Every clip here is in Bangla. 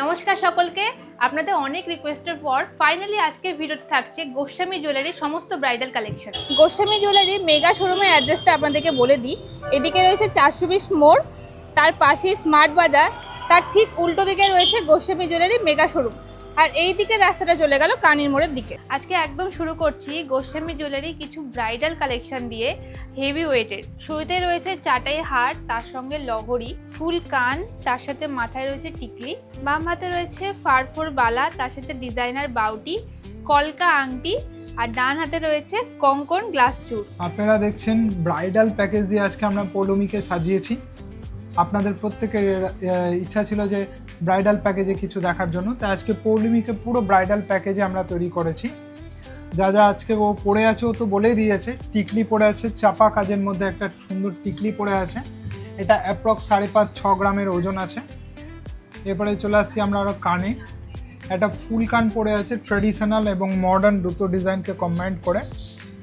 নমস্কার সকলকে। আপনাদের অনেক রিকোয়েস্টের পর ফাইনালি আজকে ভিডিওতে থাকছে গোস্বামী জুয়েলারির সমস্ত ব্রাইডাল কালেকশন গোস্বামী জুয়েলারির মেগা শোরুমের অ্যাড্রেসটা আপনাদেরকে বলে দিই। এদিকে রয়েছে চারশো বিশ মোড়, তার পাশে স্মার্ট বাজার, তার ঠিক উল্টো দিকে রয়েছে গোস্বামী জুয়েলারি মেগা শোরুম আর এই দিকে রাস্তাটা চলে গেল কানির মোড়ের দিকে। আজকে একদম শুরু করছি গোস্বামী জুয়েলারি কিছু ব্রাইডাল কালেকশন দিয়ে হেভি ওয়েটের। শুরুতে রয়েছে চাটাই হার, তার সঙ্গে লহরি ফুল কান, তার সাথে মাথায় রয়েছে টিকলি। বাম হাতে রয়েছে ফারফোর বালা, তার সাথে ডিজাইনার বাউটি, কলকা আংটি, আর ডান হাতে রয়েছে কঙ্কন গ্লাস চুর আপনারা দেখছেন ব্রাইডাল প্যাকেজ দিয়ে আজকে আমরা পৌলমীকে সাজিয়েছি। আপনাদের প্রত্যেকের ইচ্ছা ছিল যে ব্রাইডাল প্যাকেজে কিছু দেখার জন্য। তাই আজকে পৌলমীকে পুরো ব্রাইডাল প্যাকেজে আমরা তৈরি করেছি। যা যা আজকে ও পড়ে আছে, ও তো বলেই দিয়েছে। টিকলি পড়ে আছে, চাপা কাজের মধ্যে একটা সুন্দর টিকলি পড়ে আছে। এটা অ্যাপ্রক্স সাড়ে পাঁচ, ছ গ্রামের ওজন আছে। এরপরে চলে আসছি আমরা আরও কানে। একটা ফুল কান পড়ে আছে ট্রেডিশনাল এবং মডার্ন দুটো ডিজাইনকে কম্বাইন্ড করে।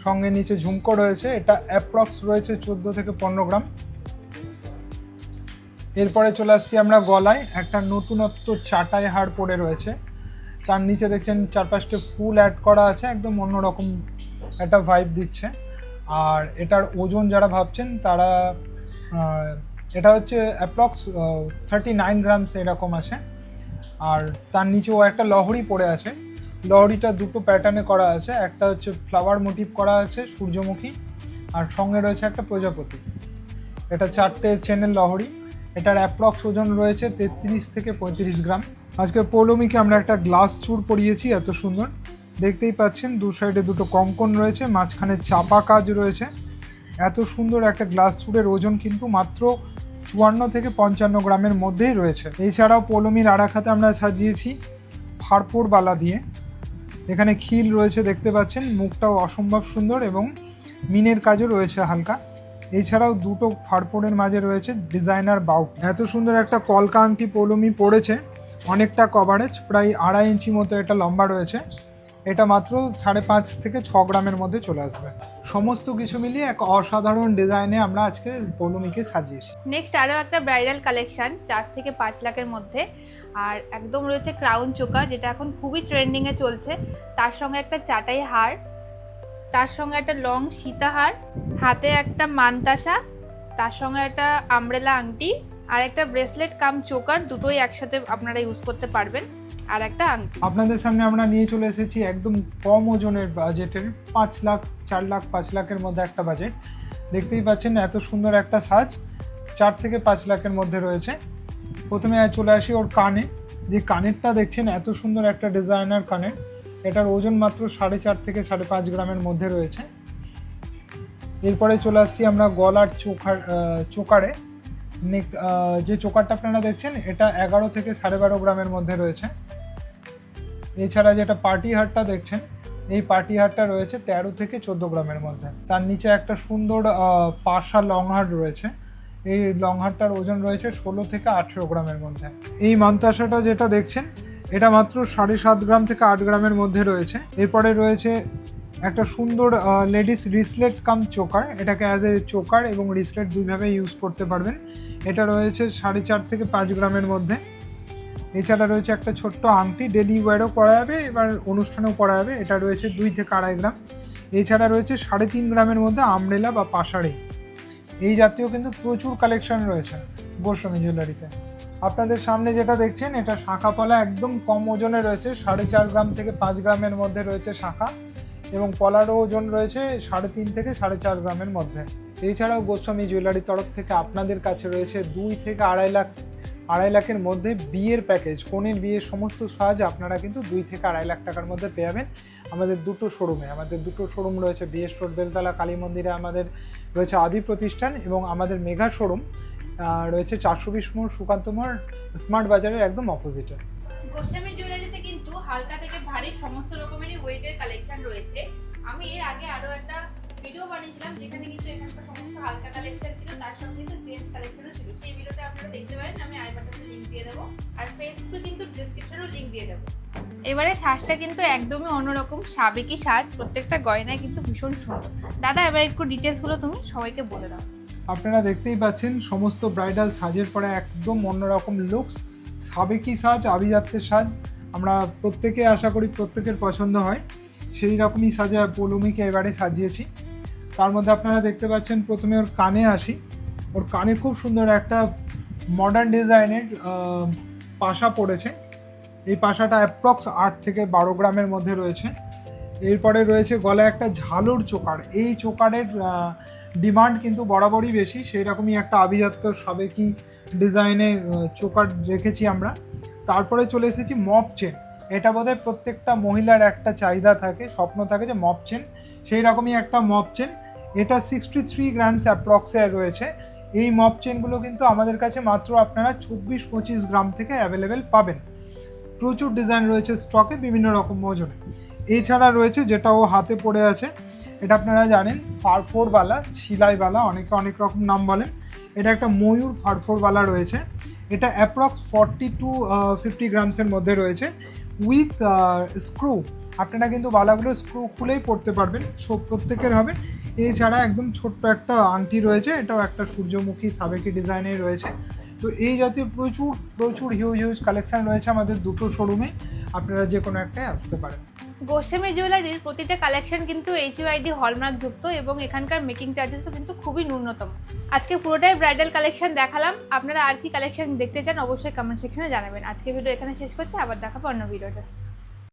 সঙ্গে নিচে ঝুমকো রয়েছে, এটা অ্যাপ্রক্স রয়েছে চোদ্দ থেকে পনেরো গ্রাম। এরপরে চলে আসছি আমরা গলায়। একটা নতুনত্ব চাটাই হাড় পড়ে রয়েছে। তার নিচে দেখছেন চারপাশটা ফুল অ্যাড করা আছে, একদম অন্যরকম একটা ভাইব দিচ্ছে। আর এটার ওজন যারা ভাবছেন, তারা এটা হচ্ছে অ্যাপ্রক্স থার্টি নাইন গ্রামস এরকম আছে। আর তার নিচে ও একটা লহরি পড়ে আছে। লহরিটা দুটো প্যাটার্নে করা আছে। একটা হচ্ছে ফ্লাওয়ার মোটিভ করা আছে সূর্যমুখী, আর সঙ্গে রয়েছে একটা প্রজাপতি। এটা চারটে চেনের লহরি। এটার অ্যাপ্রক্স ওজন রয়েছে তেত্রিশ থেকে পঁয়ত্রিশ গ্রাম। আজকে পৌলমীকে আমরা একটা গ্লাস চুর পরিয়েছি, এত সুন্দর। দেখতেই পাচ্ছেন, দু সাইডে দুটো কঙ্কন রয়েছে, মাঝখানে চাপা কাজ রয়েছে। এত সুন্দর একটা গ্লাস চুরের ওজন কিন্তু মাত্র চুয়ান্ন থেকে পঞ্চান্ন গ্রামের মধ্যেই রয়েছে। এছাড়াও পৌলমীর আড়াখাতে আমরা সাজিয়েছি ফারপোর বালা দিয়ে। এখানে খিল রয়েছে, দেখতে পাচ্ছেন, মুখটাও অসম্ভব সুন্দর এবং মিনের কাজও রয়েছে হালকা। এছাড়াও দুটো ফারপোরের মাঝে রয়েছে ডিজাইনার বাউট। এত সুন্দর একটা কলকা আংটি পৌলমি পড়েছে, অনেকটা কভারেজ প্রায় আড়াই ইঞ্চি মতো এটা লম্বা রয়েছে। এটা মাত্র সাড়ে পাঁচ থেকে ছ গ্রামের মধ্যে চলে আসবে। সমস্ত কিছু মিলিয়ে এক অসাধারণ ডিজাইনে আমরা আজকে পৌলমীকে সাজিয়েছি। নেক্সট আরও একটা ব্রাইডাল কালেকশন চার থেকে পাঁচ লাখের মধ্যে। আর একদম রয়েছে ক্রাউন চোকার, যেটা এখন খুবই ট্রেন্ডিংয়ে চলছে। তার সঙ্গে একটা চাটাই হার তার সঙ্গে একটা লং সীতাহার, হাতে একটা মানতাসা, তার সঙ্গে একটা আমব্রেলা আংটি আর একটা ব্রেসলেট কাম চোকার দুটোই একসাথে আপনারা ইউজ করতে পারবেন আর একটা আংটি। আপনাদের সামনে আমরা নিয়ে চলে এসেছি একদম কম ওজনের বাজেটের পাঁচ লাখ, চার লাখ, পাঁচ লাখের মধ্যে একটা বাজেট দেখতেই পাচ্ছেন এত সুন্দর একটা সাজ, চার থেকে পাঁচ লাখের মধ্যে রয়েছে। প্রথমে চলে আসি ওর কানে। যে কানেরটা দেখছেন, এত সুন্দর একটা ডিজাইনার কানের। এটার ওজন মাত্র সাড়ে চার থেকে সাড়ে পাঁচ গ্রামের মধ্যে রয়েছে। এরপরে চলে আসছি আমরা গলার চোখার চোকারে। নেক যে চোকারটা আপনারা দেখছেন, এটা এগারো থেকে সাড়ে বারো গ্রামের মধ্যে রয়েছে। এছাড়া যেটা পার্টি হারটা দেখছেন, এই পার্টি হারটা রয়েছে তেরো থেকে চোদ্দ গ্রামের মধ্যে। তার নিচে একটা সুন্দর পাশা লং হার রয়েছে। এই লং হারটার ওজন রয়েছে ষোলো থেকে আঠেরো গ্রামের মধ্যে। এই মান্তাসাটা যেটা দেখছেন এটা মাত্র সাড়ে সাত গ্রাম থেকে আট গ্রামের মধ্যে রয়েছে। এরপরে রয়েছে একটা সুন্দর লেডিস রিসলেট কাম চোকার। এটাকে অ্যাজ এ চোকার এবং রিসলেট দুইভাবে ইউজ করতে পারবেন। এটা রয়েছে সাড়ে চার থেকে পাঁচ গ্রামের মধ্যে। এছাড়া রয়েছে একটা ছোট্ট আংটি ডেলি ওয়ারও পরা যাবে এবার অনুষ্ঠানেও পরা যাবে এটা রয়েছে দুই থেকে আড়াই গ্রাম। এছাড়া রয়েছে সাড়ে তিন গ্রামের মধ্যে আমরেলা বা পাশাড়ি এই জাতীয় কিন্তু প্রচুর কালেকশন রয়েছে গোস্বামী জুয়েলারিতে আপনাদের সামনে যেটা দেখছেন, এটা শাঁখাপলা একদম কম ওজনে রয়েছে, সাড়ে চার গ্রাম থেকে পাঁচ গ্রামের মধ্যে রয়েছে শাঁখা এবং পলারও ওজন রয়েছে সাড়ে তিন থেকে সাড়ে চার গ্রামের মধ্যে। এছাড়াও গোস্বামী জুয়েলারির তরফ থেকে আপনাদের কাছে রয়েছে দুই থেকে আড়াই লাখ, আড়াই লাখের মধ্যে বিয়ের প্যাকেজ। কনের বিয়ের সমস্ত সাজ আপনারা কিন্তু দুই থেকে আড়াই লাখ টাকার মধ্যে পেয়ে যাবেন। আমাদের দুটো শোরুমে, আমাদের দুটো শোরুম রয়েছে বিএস রোড বেলতলা কালী মন্দিরে আমাদের রয়েছে আদি প্রতিষ্ঠান এবং আমাদের মেঘা শোরুম। রয়েছে চারশো বিশ মোড় সুকান্ত মোড় স্মার্ট বাজারের একদম অপোজিটে গোস্বামী জুয়েলারিতে কিন্তু হালকা থেকে ভারী সমস্ত রকমেরই ওয়েটের কালেকশন রয়েছে। আমি এর আগে আরও একটা ভিডিও বানিয়েছিলাম যেখানে কিন্তু এখানকার সমস্ত হালকা কালেকশন ছিল তার সঙ্গে কিন্তু জেন্টস কালেকশনও ছিল। সেই ভিডিওটা আপনারা দেখতে পারেন আমি আই বাটনে লিংক দিয়ে দেবো। আর ফেসবুকে কিন্তু ডেসক্রিপশনেও লিঙ্ক দিয়ে দেবো। এবারে সাজটা কিন্তু একদমই অন্যরকম সাবেকি সাজ প্রত্যেকটা গয়নায় কিন্তু ভীষণ সুন্দর। দাদা এবার একটু ডিটেলসগুলো তুমি সবাইকে বলে দাও। আপনারা দেখতেই পাচ্ছেন, সমস্ত ব্রাইডাল সাজের পরে একদম অন্যরকম লুকস সাবেকি সাজ, আভিজাত্যের সাজ। আমরা প্রত্যেকে আশা করি প্রত্যেকের পছন্দ হয়। সেই রকমই সাজা পৌলমীকে এবারে সাজিয়েছি। তার মধ্যে আপনারা দেখতে পাচ্ছেন, প্রথমে ওর কানে আসি। ওর কানে খুব সুন্দর একটা মডার্ন ডিজাইনের পাশা পড়েছে। এই পাশাটা অ্যাপ্রক্স আট থেকে বারো গ্রামের মধ্যে রয়েছে। এরপরে রয়েছে গলায় একটা ঝালুর চোকার। এই চোকারের ডিমান্ড কিন্তু বরাবরই বেশি সেই রকমই একটা আভিজাত্য সাবেকি ডিজাইনে চোকার রেখেছি আমরা। তারপরে চলে এসেছি মপ চেন। এটা বোধহয় প্রত্যেকটা মহিলার একটা চাহিদা থাকে, স্বপ্ন থাকে যে মপ চেন সেই রকমই একটা মপ চেন। এটা সিক্সটি থ্রি গ্রামস অ্যাপ্রক্সে রয়েছে। এই মপ চেনগুলো কিন্তু আমাদের কাছে মাত্র আপনারা চব্বিশ পঁচিশ গ্রাম থেকে অ্যাভেলেবেল পাবেন। প্রচুর ডিজাইন রয়েছে স্টকে বিভিন্ন রকম ওজনে। এছাড়া রয়েছে যেটা ও হাতে পড়ে আছে এটা আপনারা জানেন ফারফোরবালা ছিলাইবালা অনেকে অনেক রকম নাম বলেন। এটা একটা ময়ূর ফারফোরবালা রয়েছে। এটা অ্যাপ্রক্স ফর্টি টু ফিফটি গ্রামসের মধ্যে রয়েছে। উইথ স্ক্রু আপনারা কিন্তু বালাগুলো স্ক্রু খুলেই পড়তে পারবেন সব প্রত্যেকের হবে। এছাড়া একদম ছোট্ট একটা আংটি রয়েছে, এটাও একটা সূর্যমুখী সাবেকি ডিজাইনের রয়েছে। তো এই জাতীয় প্রচুর প্রচুর হিউজ হিউজ কালেকশন রয়েছে আমাদের দুটো শোরুমে আপনারা যে কোনো একটাই আসতে পারেন। গোস্বামী জুয়েলারির প্রতিটা কালেকশন কিন্তু এইচইউআইডি হলমার্ক যুক্ত এবং এখানকার মেকিং চার্জেসও কিন্তু খুবই ন্যূনতম। আজকে পুরোটাই ব্রাইডাল কালেকশন দেখালাম। আপনারা আর কি কালেকশন দেখতে চান, অবশ্যই কমেন্ট সেকশনে জানাবেন। আজকে ভিডিও এখানে শেষ করছে। আবার দেখাবো অন্য ভিডিওতে